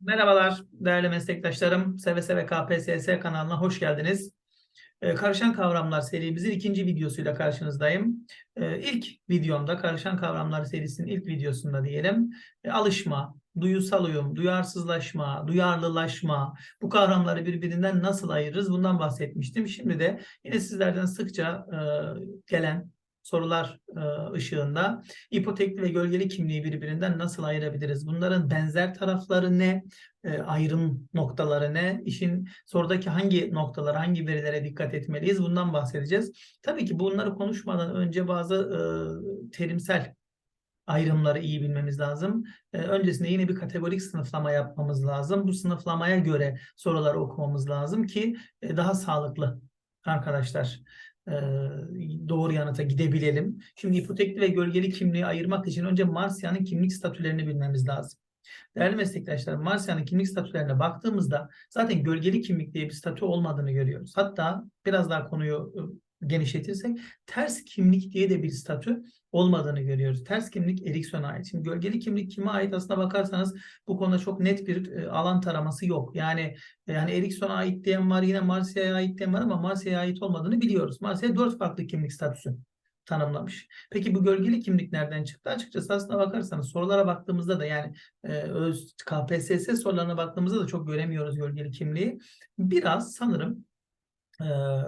Merhabalar değerli meslektaşlarım. Seve Seve KPSS kanalına hoş geldiniz. Ee, Karışan Kavramlar serimizin ikinci videosuyla karşınızdayım. Ee, İlk videomda Karışan Kavramlar serisinin ilk videosunda diyelim e, alışma, duyusal uyum, duyarsızlaşma, duyarlılaşma bu kavramları birbirinden nasıl ayırırız bundan bahsetmiştim. Şimdi de yine sizlerden sıkça e, gelen sorular e, ışığında ipotekli ve gölgeli kimliği birbirinden nasıl ayırabiliriz? Bunların benzer tarafları ne? E, ayrım noktaları ne? İşin sorudaki hangi noktalara, hangi verilere dikkat etmeliyiz? Bundan bahsedeceğiz. Tabii ki bunları konuşmadan önce bazı e, terimsel ayrımları iyi bilmemiz lazım. Öncesinde yine bir kategorik sınıflama yapmamız lazım. Bu sınıflamaya göre soruları okumamız lazım ki daha sağlıklı arkadaşlar doğru yanıta gidebilelim. Şimdi ipotekli ve gölgeli kimliği ayırmak için önce Marsya'nın kimlik statülerini bilmemiz lazım. Değerli meslektaşlar, Marsya'nın kimlik statülerine baktığımızda zaten gölgeli kimlik diye bir statü olmadığını görüyoruz. Hatta biraz daha konuyu e, genişletirsek ters kimlik diye de bir statü olmadığını görüyoruz. Ters kimlik Erikson'a ait. Şimdi gölgeli kimlik kime ait aslına bakarsanız bu konuda çok net bir e, alan taraması yok. Yani yani Eriksson'a ait diyen var yine Marsya'ya ait diyen var ama Marsya'ya ait olmadığını biliyoruz. Marsya dört farklı kimlik statüsü tanımlamış. Peki bu gölgeli kimlik nereden çıktı? Açıkçası aslına bakarsanız sorulara baktığımızda da yani e, öz KPSS sorularına baktığımızda da çok göremiyoruz gölgeli kimliği. Biraz sanırım e,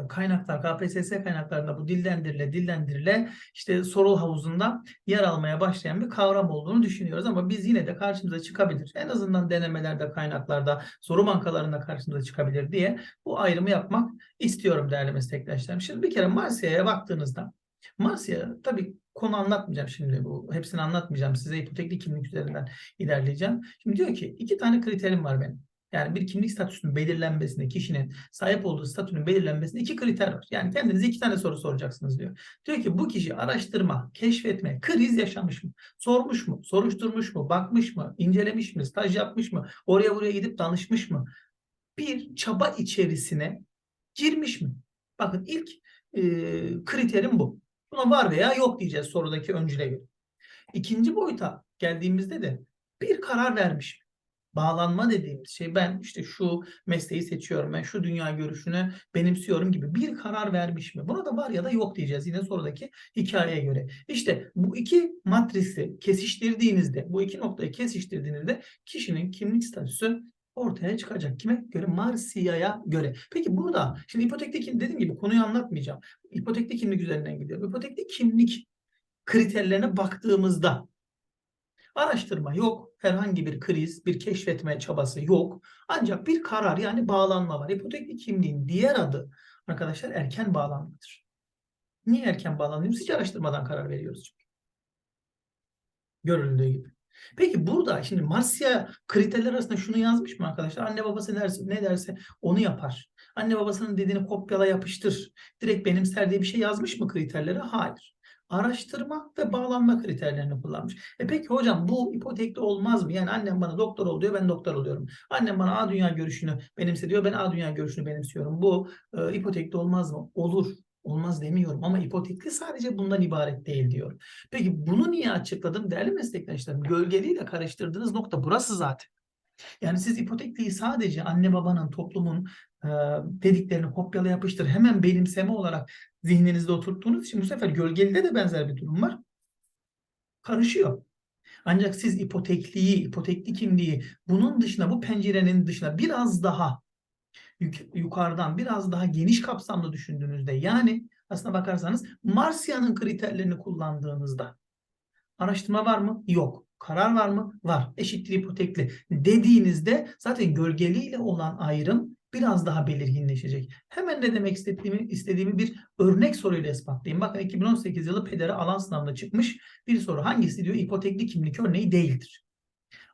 kaynaklar KPSS kaynaklarında bu dillendirile dillendirile işte soru havuzunda yer almaya başlayan bir kavram olduğunu düşünüyoruz ama biz yine de karşımıza çıkabilir. En azından denemelerde, kaynaklarda, soru bankalarında karşımıza çıkabilir diye bu ayrımı yapmak istiyorum değerli meslektaşlarım. Şimdi bir kere Marsya'ya baktığınızda Marsya tabii konu anlatmayacağım şimdi bu. Hepsini anlatmayacağım. Size ipotekli kimlik üzerinden ilerleyeceğim. Şimdi diyor ki iki tane kriterim var benim. Yani bir kimlik statüsünün belirlenmesinde, kişinin sahip olduğu statünün belirlenmesinde iki kriter var. Yani kendinize iki tane soru soracaksınız diyor. Diyor ki bu kişi araştırma, keşfetme, kriz yaşamış mı? Sormuş mu? Soruşturmuş mu? Bakmış mı? incelemiş mi? Staj yapmış mı? Oraya buraya gidip danışmış mı? Bir çaba içerisine girmiş mi? Bakın ilk e, kriterim bu. Buna var veya yok diyeceğiz sorudaki öncüle göre. İkinci boyuta geldiğimizde de bir karar vermiş. Bağlanma dediğimiz şey ben işte şu mesleği seçiyorum, ben şu dünya görüşünü benimsiyorum gibi bir karar vermiş mi? Buna da var ya da yok diyeceğiz yine sorudaki hikayeye göre. İşte bu iki matrisi kesiştirdiğinizde, bu iki noktayı kesiştirdiğinizde kişinin kimlik statüsü ortaya çıkacak. Kime göre? Marsilya'ya göre. Peki burada şimdi ipotekli kim dediğim gibi konuyu anlatmayacağım. İpotekli kimlik üzerinden gidiyorum. İpotekli kimlik kriterlerine baktığımızda araştırma yok. Herhangi bir kriz, bir keşfetme çabası yok. Ancak bir karar yani bağlanma var. İpotekli kimliğin diğer adı arkadaşlar erken bağlanmadır. Niye erken bağlanıyoruz? Hiç araştırmadan karar veriyoruz çünkü. Görüldüğü gibi. Peki burada şimdi Marsya kriterler arasında şunu yazmış mı arkadaşlar? Anne babası ne derse, ne derse onu yapar. Anne babasının dediğini kopyala yapıştır. Direkt benimser diye bir şey yazmış mı kriterlere? Hayır. Araştırma ve bağlanma kriterlerini kullanmış. E peki hocam bu ipotekli olmaz mı? Yani annem bana doktor ol diyor ben doktor oluyorum. Annem bana A dünya görüşünü benimse diyor ben A dünya görüşünü benimsiyorum. Bu e, ipotekli olmaz mı? Olur. Olmaz demiyorum ama ipotekli sadece bundan ibaret değil diyorum. Peki bunu niye açıkladım? Değerli meslektaşlarım gölgeliyle karıştırdığınız nokta burası zaten. Yani siz ipotekliyi sadece anne babanın, toplumun e, dediklerini kopyala yapıştır hemen benimseme olarak zihninizde oturttuğunuz için bu sefer gölgelide de benzer bir durum var. Karışıyor. Ancak siz ipotekliyi, ipotekli kimliği bunun dışına, bu pencerenin dışına biraz daha yuk- yukarıdan biraz daha geniş kapsamlı düşündüğünüzde yani aslına bakarsanız Marsya'nın kriterlerini kullandığınızda araştırma var mı? Yok. Karar var mı? Var. Eşittir ipotekli dediğinizde zaten gölgeliyle olan ayrım biraz daha belirginleşecek. Hemen ne demek istediğimi, istediğimi bir örnek soruyla ispatlayayım. Bakın 2018 yılı pedere alan sınavında çıkmış bir soru. Hangisi diyor ipotekli kimlik örneği değildir.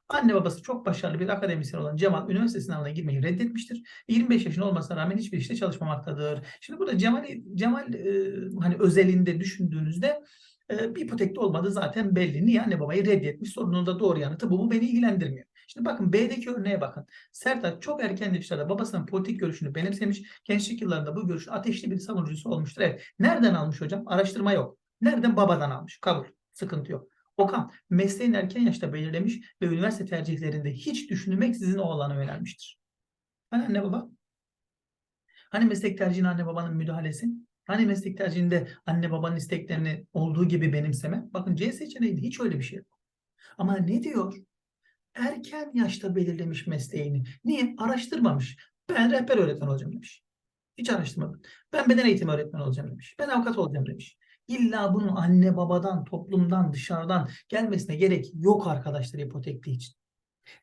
Anne babası çok başarılı bir akademisyen olan Cemal üniversite sınavına girmeyi reddetmiştir. 25 yaşında olmasına rağmen hiçbir işte çalışmamaktadır. Şimdi burada Cemal Cemal e, hani özelinde düşündüğünüzde e, bir ipotekli olmadığı zaten belli. Niye anne babayı reddetmiş? Sorunun da doğru yanıtı bu. Bu beni ilgilendirmiyor. Şimdi bakın B'deki örneğe bakın. Sertaç çok erken yaşlarda babasının politik görüşünü benimsemiş. Gençlik yıllarında bu görüşün ateşli bir savunucusu olmuştur. Evet. Nereden almış hocam? Araştırma yok. Nereden? Babadan almış. Kabul. Sıkıntı yok. Okan, mesleğini erken yaşta belirlemiş ve üniversite tercihlerinde hiç düşünmeksizin o alana yönelmiştir. Hani anne baba? Hani meslek tercihine anne babanın müdahalesi? Hani meslek tercihinde anne babanın isteklerini olduğu gibi benimseme? Bakın C seçeneğinde hiç öyle bir şey yok. Ama ne diyor? Erken yaşta belirlemiş mesleğini. Niye? Araştırmamış. Ben rehber öğretmen olacağım demiş. Hiç araştırmadım. Ben beden eğitimi öğretmeni olacağım demiş. Ben avukat olacağım demiş. İlla bunun anne babadan, toplumdan, dışarıdan gelmesine gerek yok arkadaşlar ipotekli için.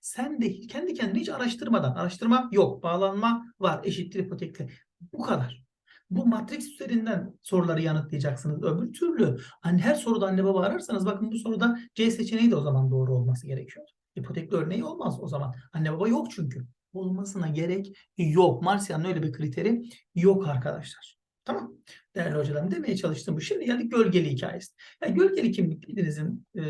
Sen de kendi kendini hiç araştırmadan, araştırma yok, bağlanma var, eşittir ipotekli. Bu kadar. Bu matris üzerinden soruları yanıtlayacaksınız. Öbür türlü hani her soruda anne baba ararsanız bakın bu soruda C seçeneği de o zaman doğru olması gerekiyor. İpotekli örneği olmaz o zaman. Anne baba yok çünkü. Olmasına gerek yok. Marsiyan'ın öyle bir kriteri yok arkadaşlar. Tamam. Değerli hocalarım demeye çalıştım bu. Şimdi geldik gölgeli hikayesi. Yani gölgeli kimlik dediğinizin e,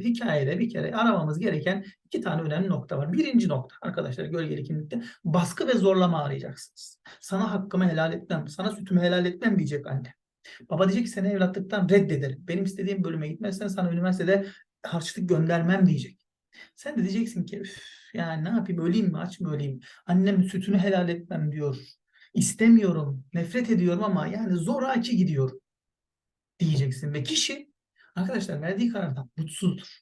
hikayede bir kere aramamız gereken iki tane önemli nokta var. Birinci nokta arkadaşlar gölgeli kimlikte baskı ve zorlama arayacaksınız. Sana hakkımı helal etmem, sana sütümü helal etmem diyecek anne. Baba diyecek ki seni evlatlıktan reddederim. Benim istediğim bölüme gitmezsen sana üniversitede harçlık göndermem diyecek. Sen de diyeceksin ki "Üf, yani ne yapayım öleyim mi aç mı öleyim? Annem sütünü helal etmem diyor. İstemiyorum, nefret ediyorum ama yani zoraki gidiyorum diyeceksin. Ve kişi arkadaşlar verdiği karardan mutsuzdur.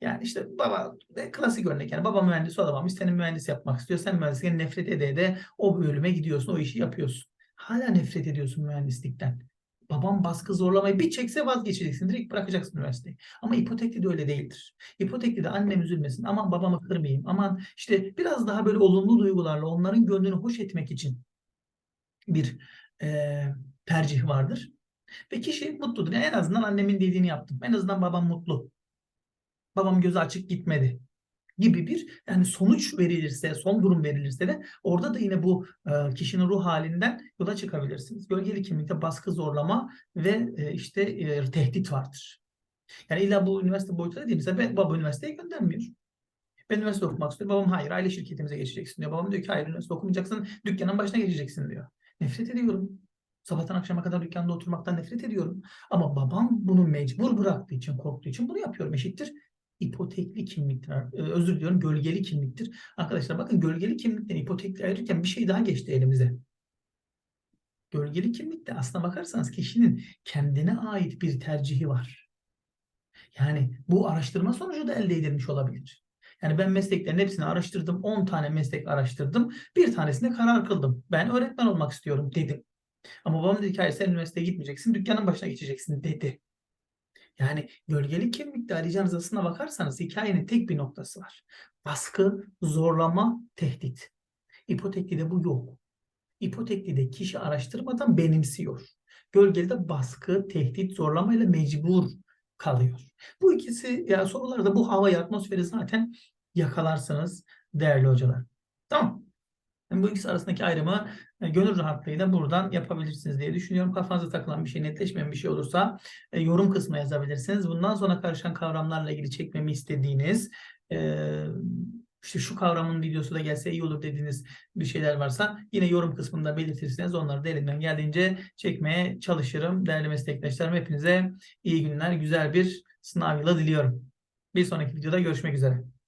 Yani işte baba ve klasik örnek yani baba mühendis olamamış senin mühendis yapmak istiyor. Sen mühendislikten nefret ede ede o bölüme gidiyorsun o işi yapıyorsun. Hala nefret ediyorsun mühendislikten. Babam baskı zorlamayı bir çekse vazgeçeceksin. Direkt bırakacaksın üniversiteyi. Ama ipotekli de öyle değildir. İpotekli de annem üzülmesin. Aman babamı kırmayayım. Aman işte biraz daha böyle olumlu duygularla onların gönlünü hoş etmek için bir eee, tercih vardır. Ve kişi mutludur. Yani en azından annemin dediğini yaptım. En azından babam mutlu. Babam gözü açık gitmedi gibi bir yani sonuç verilirse, son durum verilirse de orada da yine bu e, kişinin ruh halinden yola çıkabilirsiniz. Gölgeli kimlikte baskı, zorlama ve e, işte e, tehdit vardır. Yani illa bu üniversite boyutunda değil. Mesela ben, baba üniversiteye göndermiyor. Ben üniversite okumak istiyorum. Babam hayır aile şirketimize geçeceksin diyor. Babam diyor ki hayır üniversite okumayacaksın. Dükkanın başına geçeceksin diyor. Nefret ediyorum. Sabahtan akşama kadar dükkanda oturmaktan nefret ediyorum. Ama babam bunu mecbur bıraktığı için, korktuğu için bunu yapıyorum. Eşittir ipotekli kimliktir. Ee, özür diliyorum gölgeli kimliktir. Arkadaşlar bakın gölgeli kimlikten ipotekli ayırırken bir şey daha geçti elimize. Gölgeli kimlikte aslına bakarsanız kişinin kendine ait bir tercihi var. Yani bu araştırma sonucu da elde edilmiş olabilir. Yani ben mesleklerin hepsini araştırdım. 10 tane meslek araştırdım. Bir tanesine karar kıldım. Ben öğretmen olmak istiyorum dedim. Ama babam dedi ki hayır sen üniversiteye gitmeyeceksin. Dükkanın başına geçeceksin dedi. Yani gölgeli kimlikte arayacağınız aslına bakarsanız hikayenin tek bir noktası var. Baskı, zorlama, tehdit. İpoteklide bu yok. İpoteklide kişi araştırmadan benimsiyor. Gölgede baskı, tehdit, zorlama ile mecbur kalıyor. Bu ikisi ya sorularda bu havayı, atmosferi zaten yakalarsınız değerli hocalar. Tamam. Yani bu ikisi arasındaki ayrımı e, gönül rahatlığıyla buradan yapabilirsiniz diye düşünüyorum. Kafanıza takılan bir şey, netleşmeyen bir şey olursa e, yorum kısmına yazabilirsiniz. Bundan sonra karışan kavramlarla ilgili çekmemi istediğiniz e, işte şu kavramın videosu da gelse iyi olur dediğiniz bir şeyler varsa yine yorum kısmında belirtirseniz onları da elimden geldiğince çekmeye çalışırım. Değerli meslektaşlarım hepinize iyi günler, güzel bir sınav yılı diliyorum. Bir sonraki videoda görüşmek üzere.